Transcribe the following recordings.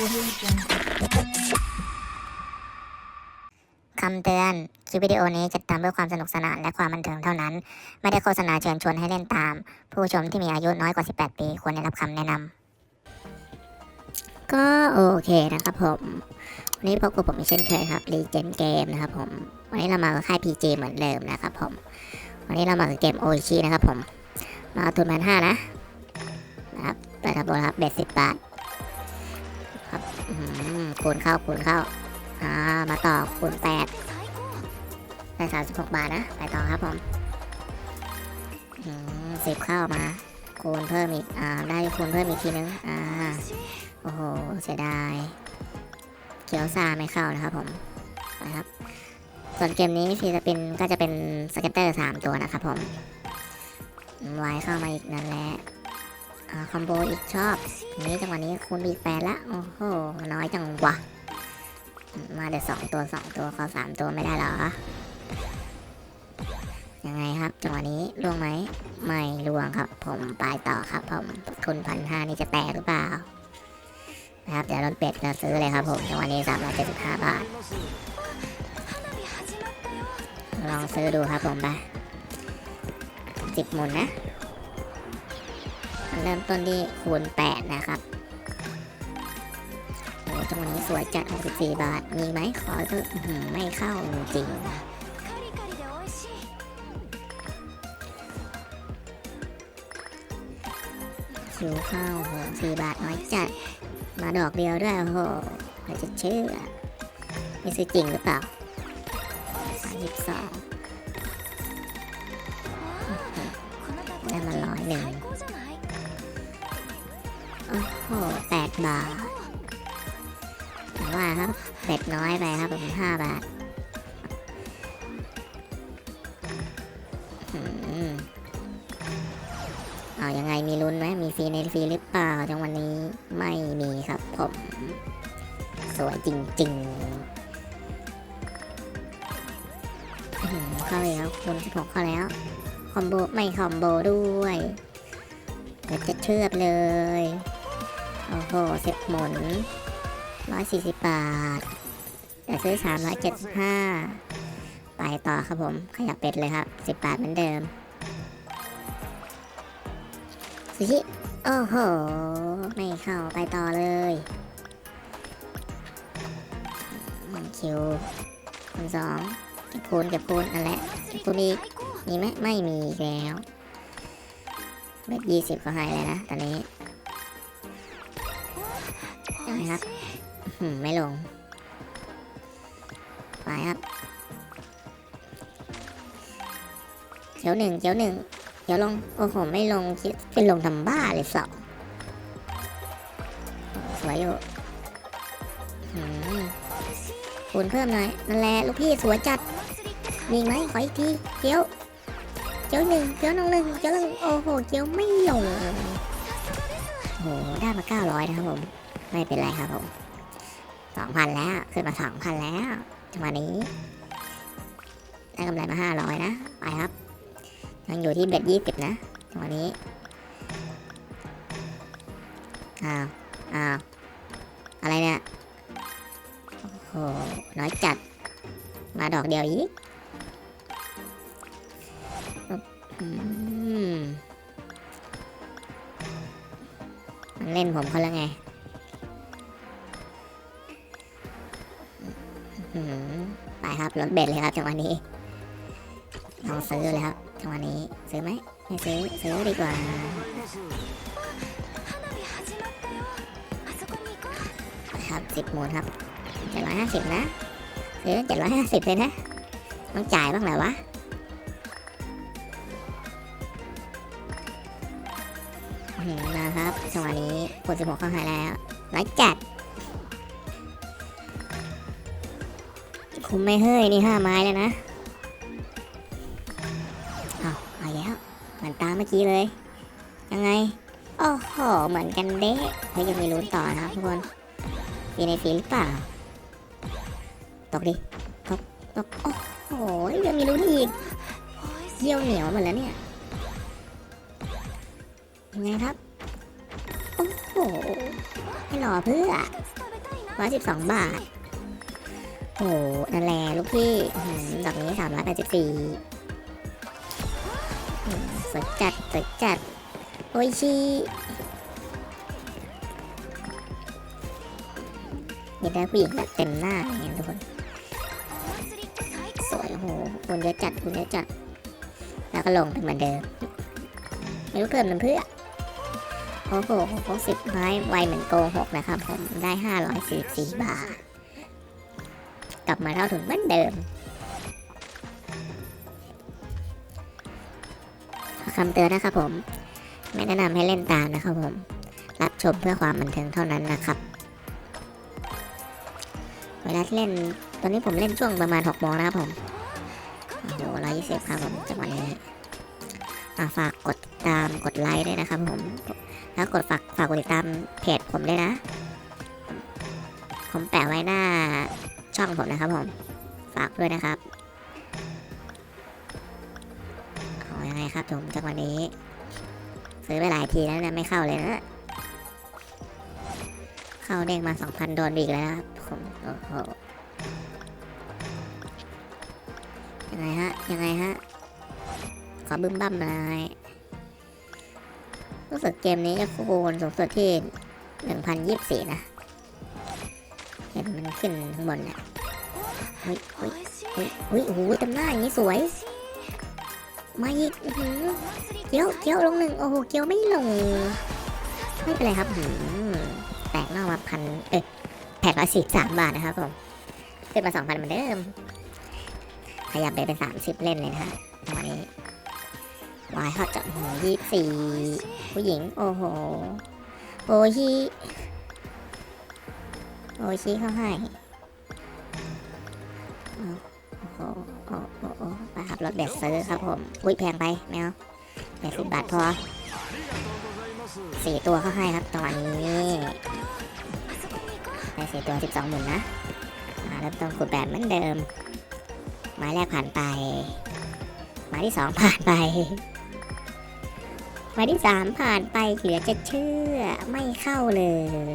คำเตือน คลิปวิดีโอนี้จัดทำเพื่อความสนุกสนานและความบันเทิงเท่านั้น ไม่ได้โฆษณาเชิญชวนให้เล่นตาม ผู้ชมที่มีอายุน้อยกว่า 18 ปี ควรได้รับคำแนะนำ ก็โอเคนะครับผม วันนี้พบกับผมอีกเช่นเคยครับรีเจนเกมนะครับผม วันนี้เรามากับค่าย PG เหมือนเดิมนะครับผม วันนี้เรามากับเกมโอชินะครับผม มาเอาทุนพันห้านะ นะครับเปิดทับโบครับเบ็ดสิบบาท คูณเข้าคูณเข้า อ่า มาต่อคูณแปดได้สามสิบหกบาทนะ ไปต่อครับผมสิบเข้ามา คูณเพิ่มอีก อ่า ได้คูณเพิ่มอีกทีนึง อ่า โอ้โห เสียดายเกียวซาไม่เข้านะครับผมนะครับ ส่วนเกมนี้ฟีสปินก็จะเป็นสเก็ตเตอร์สามตัวนะครับผมไวายเข้ามาอีกนั่นแหละ คอมโบอีกชอบนี้จังหวะนี้คูณอีแปดละโอ้โหน้อยจังวะมาเดี๋ยวสองตัวสองตัวเขาสามตัวไม่ได้หรอยังไงครับจังหวะนี้ล่วงไหมไม่ล่วงครับ ผมไปต่อครับผมทุนพันห้านี่จะแตกหรือเปล่านะครับเดี๋ยวรถเป็ดเราซื้อเลยครับผมจังหวะนี้สามร้อยเจ็ดสิบห้าบาทลองซื้อดูครับผมไปสิบหมุนนะ เริ่มต้นที่คูณแปดนะครับโอ้จังหวะนี้สวยจัด 64 บาท มีไหมขอเถอะไม่เข้าจริงคิวเข้าโหสี่บาทน้อยจัด มาดอกเดียวด้วย โอ้โหใครจะเชื่อไม่ซื้อจริงหรือเปล่า32ได้มาร้อยหนึ่ง บาทว่าครับเป็ดน้อยไปครับผมห้าบาทอืมเอายังไงมีลุ้นไหมมีฟรีในฟรีหรือเปล่าจังวันนี้ไม่มีครับผมสวยจริงๆเข้าเลยครับคูณ16เข้าแล้ว คอมโบ ไม่คอมโบด้วยเดี๋ยวจะเชือบเลย โอ้โหเซ็ตหมุนร้อยสี่สิบบาทแต่ซื้อสามร้อยเจ็ดสิบห้าไปต่อครับผม ขยับเป็ดเลยครับสิบบาทเหมือนเดิม ซูชิ โอ้โห ไม่เข้าไปต่อเลยหนึ่งคิวคูณสองเก็บคูณเก็บคูณนั่นแหละเก็บคูณอีก มีไหมไม่มีแล้วเบ็ดยี่สิบก็ให้เลยนะ ตอนนี้ ไม่ลง ไปครับ เขียวหนึ่งเขียวหนึ่งเขียวลง โอ้โห ไม่ลงคิดเป็นลงทำบ้าเลยสองสวยอยู่อืมคูณเพิ่มหน่อย นั่นแหละลูกพี่สวยจัดมีไหมขออีกทีเขียวเขียวหนึ่งเขียวน้องหนึ่งเขียวลงโอ้โหเขียวไม่ลงโอ้โหได้มาเก้าร้อยนะครับผม ไม่เป็นไรครับผม สองพันแล้ว ขึ้นมาสองพันแล้วจังหวะนี้ได้กำไรมาห้าร้อยนะ ไปครับ ยังอยู่ที่เบ็ดยี่สิบนะจังหวะนี้ อ้าว อ้าว อะไรเนี่ย โอ้โห น้อยจัด มาดอกเดียวอีกอืมมันเล่นผมเขาแล้วไง รถเบ็ดเลยครับจังหวะนี้ลองซื้อเลยครับจังหวะนี้ซื้อไหมไม่ซื้อซื้อดีกว่าครับสิบหมุนครับเจ็ดร้อยห้าสิบนะซื้อเจ็ดร้อยห้าสิบเลยนะต้องจ่ายบ้างแหละวะอื้อหือนะครับจังหวะนี้คนสิบหกเข้าหายแล้วร้อยจัด คุ้มไม่เฮ้ยนี่ห้าไม้เลยนะเอาเอาแล้วเหมือนตามเมื่อกี้เลย ยังไงโอ้โหเหมือนกันเด้เฮ้ยยังมีลุ้นต่อนะครับทุกคนฟีในฟีหรือเปล่าตกดิตกตกโอ้โหยังมีลุ้นอีกเยี่ยวเหนียวหมดแล้วเนี่ยยังไงครับโอ้โหให้รอเพื่อร้อยสิบสองบาท โอ้โหนั่นแหละลูกพี่ดอกนี้สามร้อยแปดสิบสี่สวยจัดสวยจัด โอ้ยชีอยากได้ผู้หญิงแบบเต็มหน้าอย่างเงี้ยทุกคน สวยโอ้โหคนเยอะจัดคนเยอะจัด แล้วก็ลงเป็นเหมือนเดิม ไม่รู้เพิ่มมันเพื่อ โอ้โหหกสิบไม้ไวเหมือนโกหกนะครับผมได้ห้าร้อยสี่สี่บาท กลับมาเท่าถึงเหมือนเดิมคำเตือนนะครับผม ไม่แนะนำให้เล่นตามนะครับผม รับชมเพื่อความบันเทิงเท่านั้นนะครับ เวลาที่เล่น ตอนนี้ผมเล่นช่วงประมาณ6โมงนะครับผมโอ้โหร้อยยี่สิบครับผมจังหวะนี้ฝากกดติดตามกดไลค์ด้วยนะครับผม แล้วกดฝากฝากกดติดตามเพจผมด้วยนะ ผมแปะไว้หน้า ช่องผมนะครับผม ฝากด้วยนะครับเอายังไงครับผมจังหวะนี้ ซื้อไปหลายทีแล้วนะไม่เข้าเลยนะ เข้าเด้งมาสองพันโดนอีกแล้วครับผมโอ้โหยังไงฮะ ยังไงฮะ ขอบึ้มบั้มหน่อยรู้สึกเกมนี้จะโคนสูงสุดที่หนึ่งพันยี่สิบสี่นะ มันขึ้นข้างบนเนี่ยเฮ้ยเฮ้ยเฮ้ยเฮ้ยโอ้โหเต็มหน้าอย่างนี้สวย มาอีกเกี้ยวเกี้ยวลงหนึ่งโอ้โหเกี้ยวไม่ลง ไม่เป็นไรครับแตกนอกมาพันเอ้ยแปดร้อยสี่สามบาทนะครับผมขึ้นมาสองพันเหมือนเดิม ขยับไปเป็นสามสิบเล่นเลยนะฮะตอนนี้วายเขาจะโอ้โหยี่สี่ผู้หญิง โอ้โห โอชิ โอชิเขาให้โอ้โหโอ้โหโอ้โหไปครับรถเบสซื้อครับผม อุ้ยแพงไปแมวแปดสิบบาทพอสี่ตัวเขาให้ครับตอนนี้ได้สี่ตัวสิบสองหมื่นนะอ่าเริ่มต้นขุดแบบเหมือนเดิมไม้แรกผ่านไปไม้ที่สองผ่านไปไม้ที่สามผ่านไปเหลือจะเชื่อไม่เข้าเลย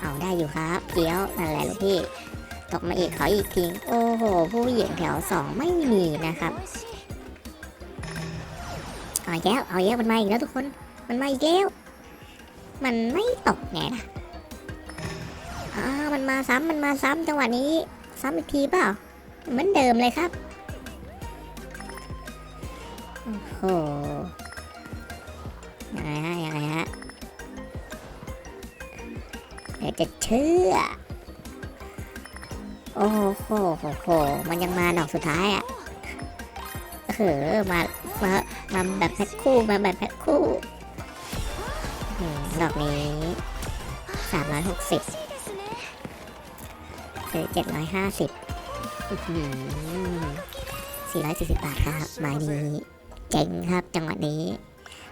เอาได้อยู่ครับเกี้ยวนั่นแหละลูกพี่ตกมาอีกขออีกทีโอ้โห ผู้หญิงแถวสองไม่มีนะครับเอาอีกแล้วเอาอีกแล้วมันมาอีกแล้วทุกคน มันมาอีกแล้ว มันไม่ตกไงนะอ่ามันมาซ้ำมันมาซ้ำจังหวะนี้ ซ้ำอีกทีเปล่าเหมือนเดิมเลยครับโอ้โหยังไงฮะยังไงฮะ เดี๋ยวจะเชื่อ โอ้โหโหโหโหมันยังมาดอกสุดท้ายอะเออมามามาแบบแพ็คคู่มาแบบแพ็คคู่ดอกนี้สามร้อยหกสิบซื้อเจ็ดร้อยห้าสิบสี่ร้อยสี่สิบบาทครับไม้นี้ เจ๋งครับจังหวะนี้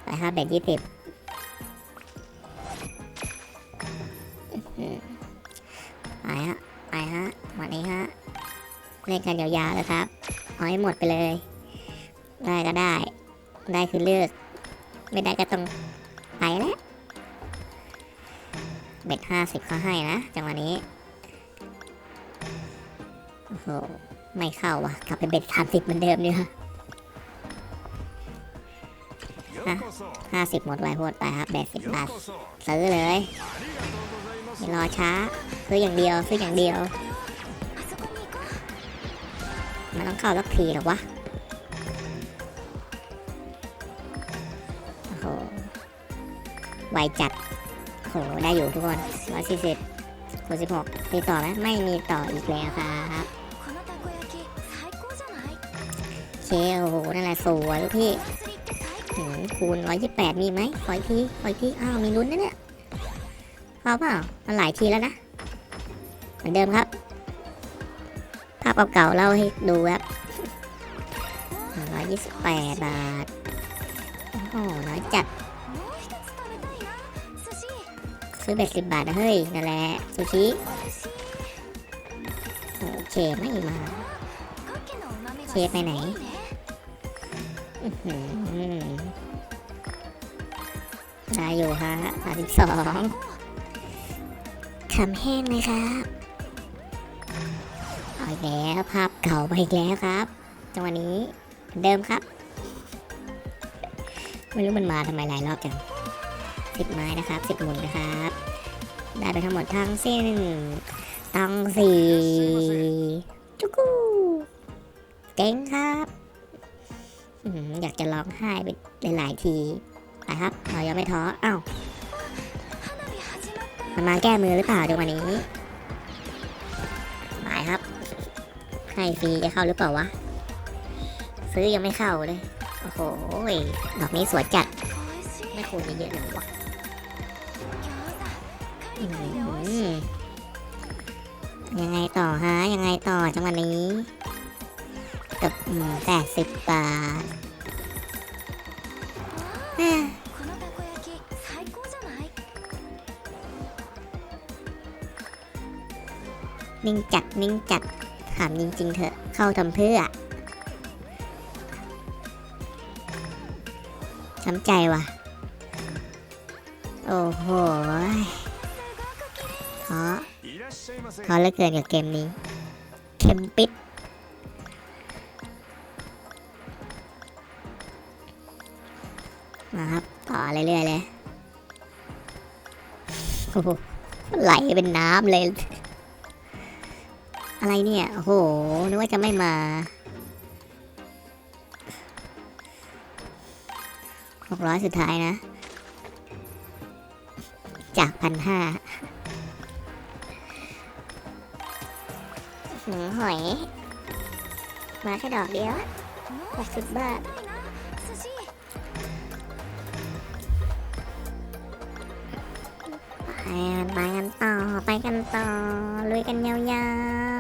ไปครับแบตยี่สิบ ไปฮะไปฮะวันนี้ฮะเล่นกันยาวๆเลยครับเอาให้หมดไปเลย ได้ก็ได้ ได้คือเลือก ไม่ได้ก็ต้องไปแล้วเบ็ดห้าสิบเขาให้นะจังหวะนี้โอ้โหไม่เข้าว่ะ กลับไปเบ็ดสามสิบเหมือนเดิมเนี่ยห้าสิบหมดไวโพดไปครับเบ็ดสิบบาทซื้อเลยไม่รอช้า ซื้ออย่างเดียวซื้ออย่างเดียว มันต้องเข้าล็อกทีหรอวะโอ้โหไวจัดโอ้โหได้อยู่ทุกคนร้อยสี่สิบหกสิบหกมีต่อไหมไม่มีต่ออีกแล้วครับเคโอ้โหนั่นแหละสวยพี่คูณร้อยยี่สิบแปดมีไหมขออีกทีขออีกทีอ้าวมีลุ้นนะเนี่ยพอเปล่ามันหลายทีแล้วนะ หมือนเดิมครับ ภาพเก่าๆเล่าให้ดูครับร้อยยี่สิบแปดบาท โอ้โน้อยจัด ซื้อเบ็ดสิบบาทนะเฮ้ย นั่นแหละซูชิโอเคไม่มาเคไปไหนได้อยู่ฮะสามสิบสองคำแห้งไหมครับ แล้วภาพเก่าไปอีกแล้วครับจังหวะนี้เหมือนเดิมครับ ไม่รู้มันมาทำไมหลายรอบจังสิบไม้นะครับสิบหมุนนะครับ ได้ไปทั้งหมดทั้งสิ้นตองสี่จุกูเก่งครับอยากจะร้องไห้ไปหลายๆทีไปครับเรายังไม่ท้อเอ้ามันมาแก้มือหรือเปล่าจังหวะนี้ ให้ฟรีจะเข้าหรือเปล่าวะ ซื้อยังไม่เข้าเลย โอ้โห ดอกนี้สวยจัด ไม่คูณเยอะๆหรอวะยังไงต่อฮะ ยังไงต่อจังหวะนี้กับแปดสิบบาทนิ่งจัดนิ่งจัด ถามจริงๆเถอะ เข้าทำเพื่อช้ำใจว่ะ โอ้โหขอขอเลิกเกินกับเกมนี้ เข็มปิด มาครับ ต่อเรื่อยๆเลยโอ้โหไหลเป็นน้ำเลย อะไรเนี่ยโหนึกว่าจะไม่มาหกร้อยสุดท้ายนะ จากพันห้าหนังหอย มาแค่ดอกเดียวแปดสิบบาทไปกันต่อ ไปกันต่อ ลุยกันยาว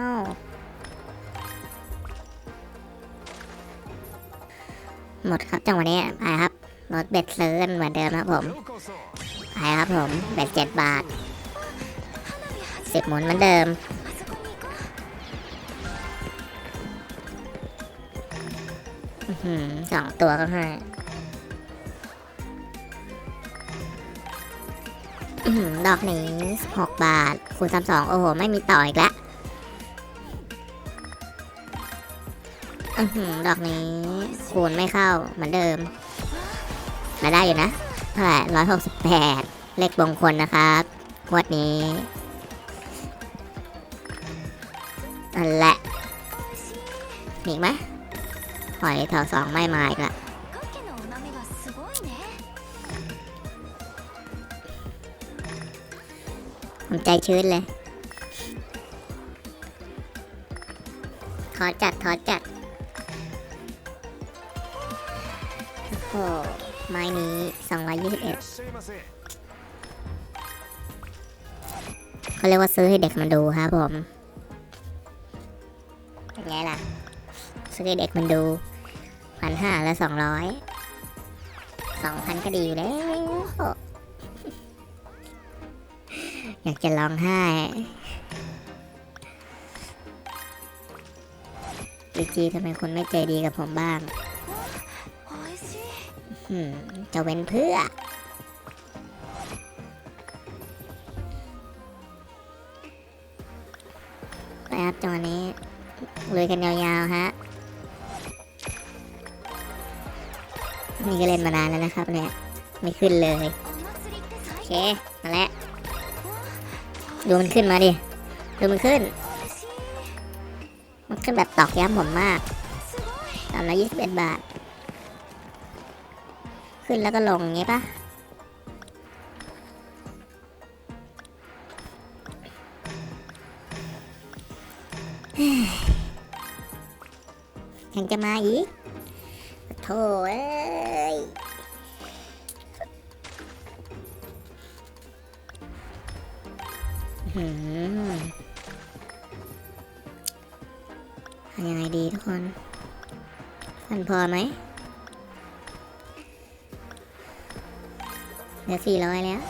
หมดครับจังหวะนี้ไปครับลดเบ็ดซื้อเหมือนเดิมครับผมไปครับผมเบ็ดเจ็ดบาทสิบหมุนเหมือนเดิมสองตัวก็ให้ดอกนี้หกบาทคูณสามสองโอ้โห ไม่มีต่ออีกแล้ว ดอกนี้คูณไม่เข้าเหมือนเดิม มาได้อยู่นะเท่าไหร่ร้อยหกสิบแปดเลขมงคลนะครับงวดนี้นั่นแหละมีอีไหมหอยแถวสองไม่มาอีกละผมใจชื้นเลย ขอจัด ขอจัด หไม้นี้ 221เขาเรียกว่าซื้อให้เด็กมันดูครับผมไงล่ะ ซื้อให้เด็กมันดูพันห้าและสองร้อยสองพันก็ดีอยู่แล้ว อยากจะร้องไห้จีจีทำไมคุณไม่ใจดีกับผมบ้าง จะเว้นเพื่อ ครับจังหวะนี้ลุยกันยาวๆฮะ นี่ก็เล่นมานานแล้วนะครับเนี่ย ไม่ขึ้นเลย โอเค มาแล้ว ดูมันขึ้นมาดิ ดูมันขึ้น มันขึ้นแบบตอกย้ำผมมากสามร้อยยี่สิบเอ็ดบาท ขึ้นแล้วก็ลงงี้ปะยังจะมาอีกโถ่เอ้ยทำยังไงดีทุกคนมันพอไหม เหลือสี่ร้อยแล้ว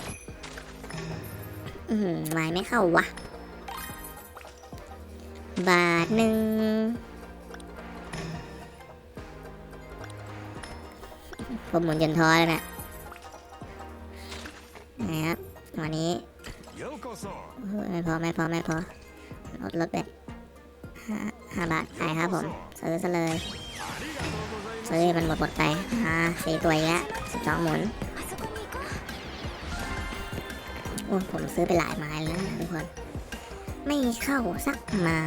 อืมายไม่เข้าวะ บาทหนึ่งผมหมุนจนท้อแล้วนะนะครับวันนี้ไม่พอไม่พอไม่พอลดลดไปห้าบาทไปครับผม ซื้อซะเลย ซื้อมันหมดหมดไปฮ่าสี่ตัวเยอะสิบสองหมุน คนผมซื้อไปหลายไม้แล้วทุกคน ไม่เข้าสักไม้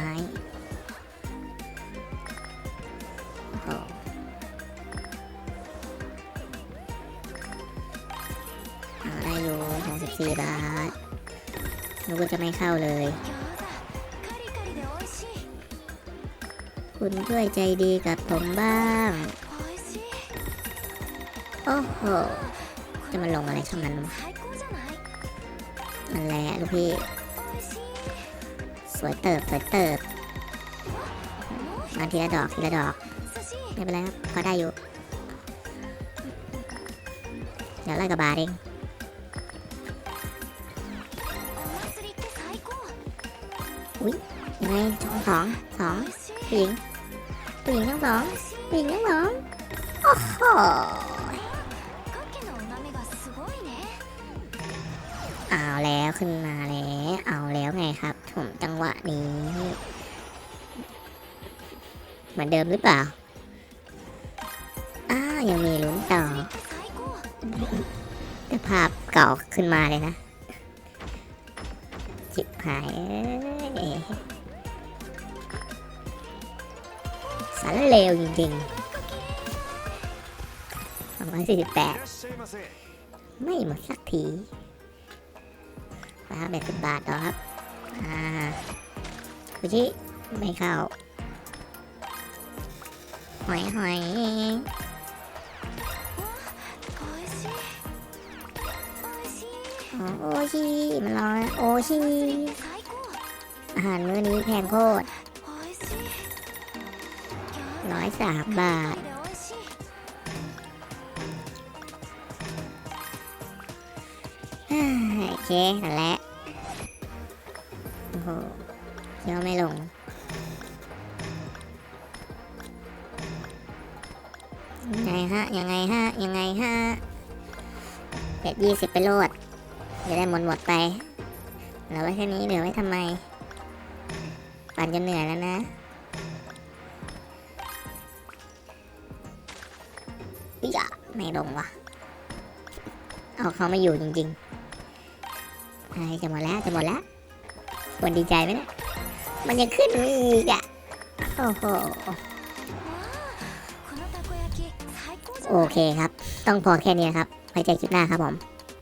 ได้อยู่34บาทนึกว่าจะไม่เข้าเลย คุณช่วยใจดีกับผมบ้าง โอ้โห จะมาลงอะไรช่องนั้นวะ นั่นแหละลูกพี่ สวยเติบสวยเติบมาทีละดอกทีละดอก ไม่เป็นไรครับพอได้อยู่ เดี๋ยวไล่กับบาเองอุ้ยยังไงช่องสองสองผู้หญิงผู้หญิงช่องสองผู้หญิงช่องสองโอ้โห ขึ้นมาแล้ว เอาแล้วไงครับผมจังหวะนี้ เหมือนเดิมหรือเปล่า อ้ายังมีลุ้นต่อแต่ภาพเก่าขึ้นมาเลยนะ จิบหายสารเลวจริงๆ248ไม่หมดสักที ครับแบบสิบบาทต่อครับ อ่าคุชิไม่เข้า หอยหอยโอชิมันร้อนโอชิอาหารมื้อนี้แพงโคตรร้อยสามบาทโอเคนั่นแหละ คี้ยวไม่ลง ยังไงฮะ ยังไงฮะ ยังไงฮะเด็ดยี่สิบไปโลดจะได้หมดหมดไปเหลือไว้แค่นี้เหลือไว้ทำไม ปั่นจนเหนื่อยแล้วนะอุ๊ยอะไม่ลงว่ะ เอาเขาไม่อยู่จริงๆไอ้จะหมดแล้ว จะหมดแล้วควรดีใจไหมเนี่ย มันยังขึ้นมาอีกอะ โอ้โห โอเคครับ ต้องพอแค่นี้ครับ ไว้เจอคลิปหน้าครับผม